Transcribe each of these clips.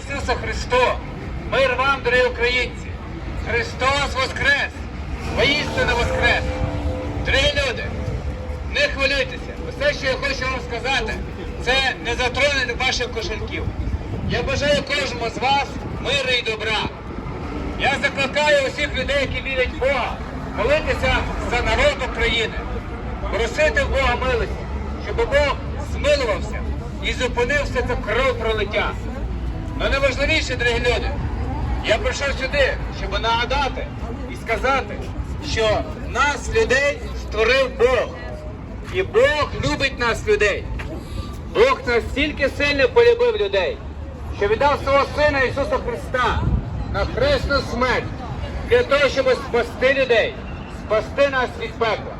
Ісуса Христу! Мир вам, дорогі українці! Христос Воскрес! Воістину Воскрес! Дорогі люди, не хвилюйтеся! Все, що я хочу вам сказати, це не затроне ваших кошельків. Я бажаю кожному з вас миру і добра. Я закликаю усіх людей, які вірять в Бога, молитися за народ України, просити в Бога милості, щоб Бог змилувався і зупинив все це кров пролиття. Але найважливіше, дорогі люди, я прийшов сюди, щоб нагадати і сказати, що нас, людей, створив Бог. І Бог любить нас, людей. Бог настільки сильно полюбив людей, що віддав свого Сина Ісуса Христа на хресну смерть для того, щоб спасти людей, спасти нас від пекла.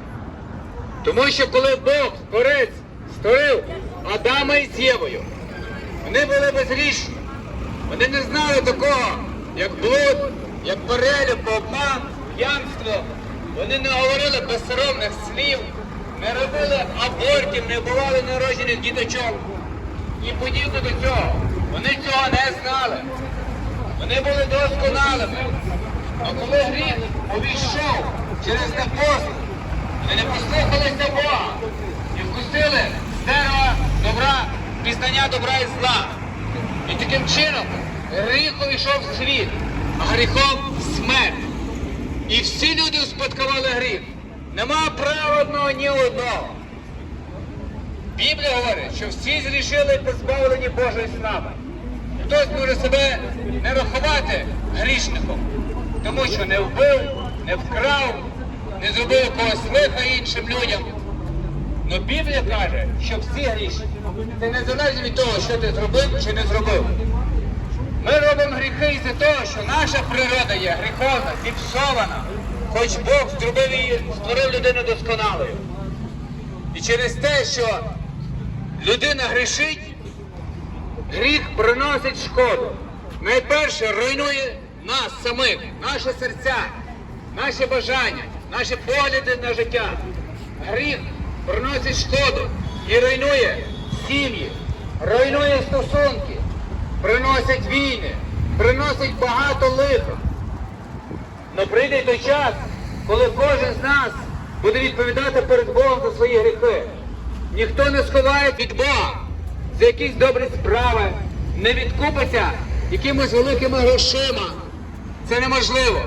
Тому що коли Бог, Творець, створив Адама із Євою, вони були безгрішні. Вони не знали такого, як блуд, як перелюб, обман, п'янство. Вони не говорили безсоромних слів, не робили абортів, не бували народжених діточок. І подібно до цього. Вони цього не знали. Вони були досконалими. А коли гріх увійшов через непослух, вони не послухалися Бога і вкусили дерева добра, пізнання добра і зла. І таким чином гріх увійшов в світ, а гріхом смерть. І всі люди успадкували гріх. Нема права одного ні одного. Біблія говорить, що всі зрішили позбавлені Божої слави. Хтось може себе не рахувати грішником, тому що не вбив, не вкрав, не зробив якогось лиха іншим людям. Но Біблія каже, що всі грішні. Це не залежить від того, що ти зробив чи не зробив. Ми робимо гріхи із-за того, що наша природа є гріховна, зіпсована. Хоч Бог зробив її, створив людину досконалою. І через те, що людина грішить, гріх приносить шкоду. Найперше руйнує нас самих, наші серця, наші бажання, наші погляди на життя. Гріх приносить шкоду і руйнує сім'ї, руйнує стосунки, приносить війни, приносить багато лиха. Но прийде той час, коли кожен з нас буде відповідати перед Богом за свої гріхи. Ніхто не сховає від Бога за якісь добрі справи, не відкупиться якимось великими грошима. Це неможливо.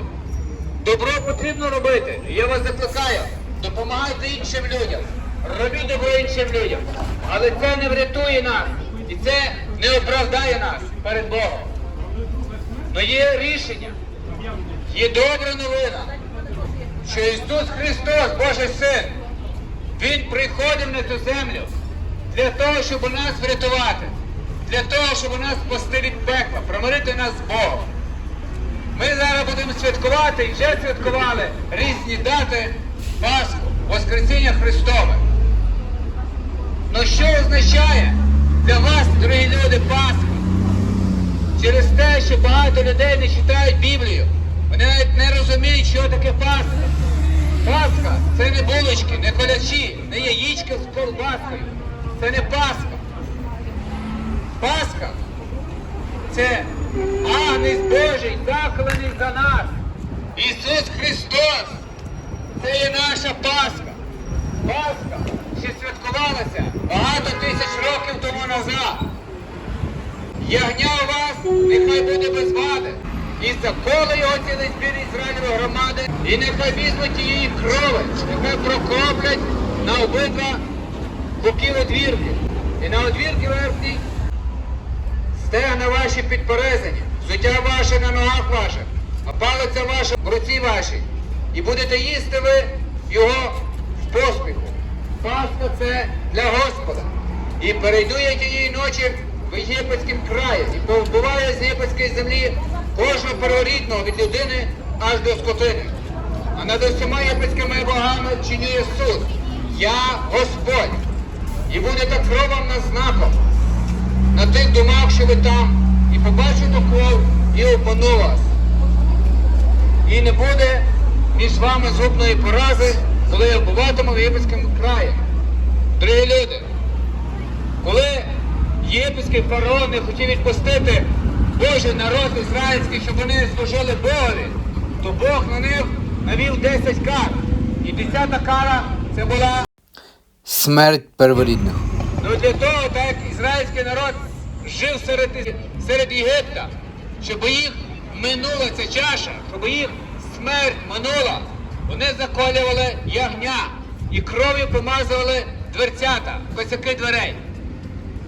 Добро потрібно робити. Я вас закликаю, допомагайте іншим людям, робіть добро іншим людям. Але це не врятує нас і це не оправдає нас перед Богом. Но є рішення, є добра новина, що Ісус Христос, Божий Син, Він приходив на цю землю для того, щоб нас врятувати, для того, щоб нас спасти від пекла, промирити нас з Богом. Ми зараз будемо святкувати і вже святкували різні дати Пасху, Воскресіння Христове. Ну що означає для вас, дорогі люди, Пасха? Через те, що багато людей не читають Біблію. Вони навіть не розуміють, що таке Пасха. Пасха це не булочки, не колячі, не яєчка з колбаскою. Це не Пасха. Пасха це Агнець Божий, захований за нас. Ісус Христос. Це є наша Пасха. Пасха, що святкувалася багато тисяч років тому назад. Ягня у вас нехай буде без вади. І заколи його цілий збір Ізраїльової громади, і нехай візьмуть її крови, нехай прокроплять на обидва боки одвірки. І на одвірки верхній стегна ваші підперезані, взуття ваше на ногах ваших, а палиця ваша в руці вашій. І будете їсти ви його в поспіху. Пасха це для Господа. І перейду я тієї ночі в єгипетському краї і повбиваю з єгипетської землі кожного перворідного від людини аж до скотини. А над усіма єгипетськими богами чинює суд. Я Господь. І буде так кровом на знаком на тих домах, що ви там, і побачу кров і опану вас. І не буде між вами згубної порази, коли я вбиватиму в єгипетському краї. Дорогі люди, коли єгипетський фараон не хотів відпустити Божий народ ізраїльський, щоб вони служили Богові, то Бог на них навів 10 кар. І 10 кара це була Смерть перворідних. Ну для того, так як ізраїльський народ жив серед, серед Єгипта, щоб їх минула ця чаша, щоб їх смерть минула, вони заколювали ягня і кров'ю помазували дверцята, косяки дверей.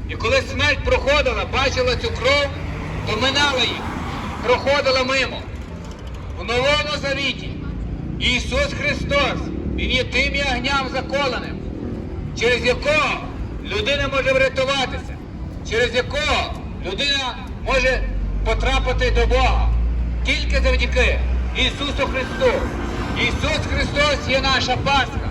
І коли смерть проходила, бачила цю кров, то минала їх, проходила мимо. У Новому Завіті Ісус Христос, Він є тим ягням заколеним через якого людина може врятуватися, через якого людина може потрапити до Бога. Тільки завдяки Ісусу Христу. Ісус Христос є наша Пасха.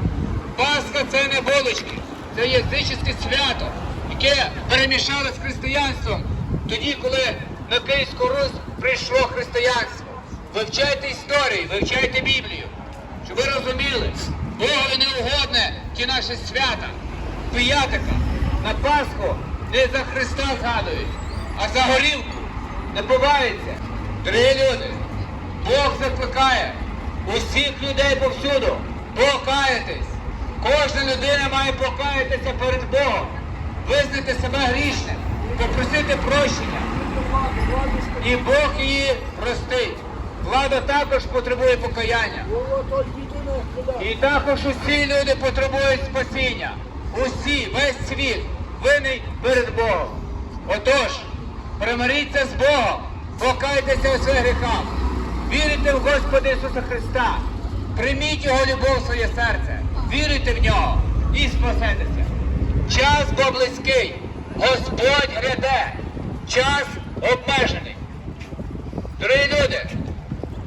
Пасха це не булочки, це язичне свято, яке перемішали з християнством тоді, коли на Київську Русь прийшло християнство. Вивчайте історію, вивчайте Біблію. Щоб ви розуміли, Богові не угодне ті наші свята. Пиятика на Пасху не за Христа згадують, а за горілку. Не бувається. Дорогі люди, Бог закликає усіх людей повсюду покаятись. Кожна людина має покаятися перед Богом, визнати себе грішним, попросити прощення. І Бог її простить. Влада також потребує покаяння. І також усі люди потребують спасіння. Усі, весь світ винний перед Богом. Отож, примиріться з Богом, покайтеся у своїх гріхах, вірите в Господа Ісуса Христа, прийміть Його любов в своє серце, вірите в нього і спасетеся. Час бо близький, Господь гряде, час обмежений. Дорогі люди,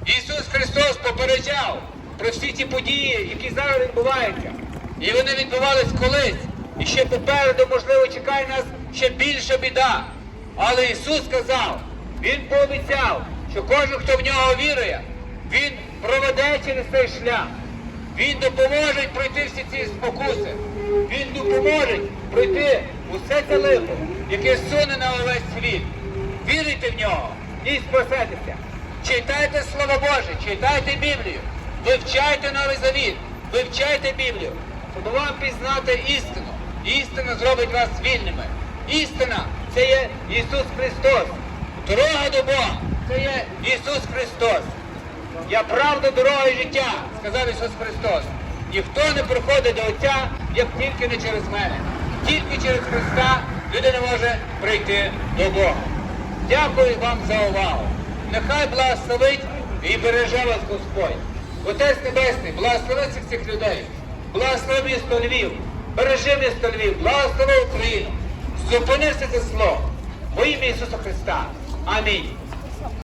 Ісус Христос попереджав про всі ті події, які зараз відбуваються. І вони відбувались колись. І ще попереду, можливо, чекає нас ще більша біда. Але Ісус сказав, Він пообіцяв, що кожен, хто в нього вірує, Він проведе через цей шлях. Він допоможе пройти всі ці спокуси. Він допоможе пройти усе це лихо, яке суне на увесь світ. Вірите в нього і спасетеся. Читайте Слово Боже, читайте Біблію, вивчайте Новий Завіт, вивчайте Біблію, щоб вам пізнати істину. Істина зробить вас вільними. Істина це є Ісус Христос. Дорога до Бога Ісус Христос. Я правда, дорога і життя, сказав Ісус Христос. Ніхто не приходить до Отця, як тільки не через мене. Тільки через Христа людина може прийти до Бога. Дякую вам за увагу. Нехай благословить і береже вас Господь. Отець Небесний, благослови всіх цих людей. Благослови місто Львів. Бережи місто Львів. Благослови Україну. Зупини все це зло. Во ім'я Ісуса Христа. Амінь.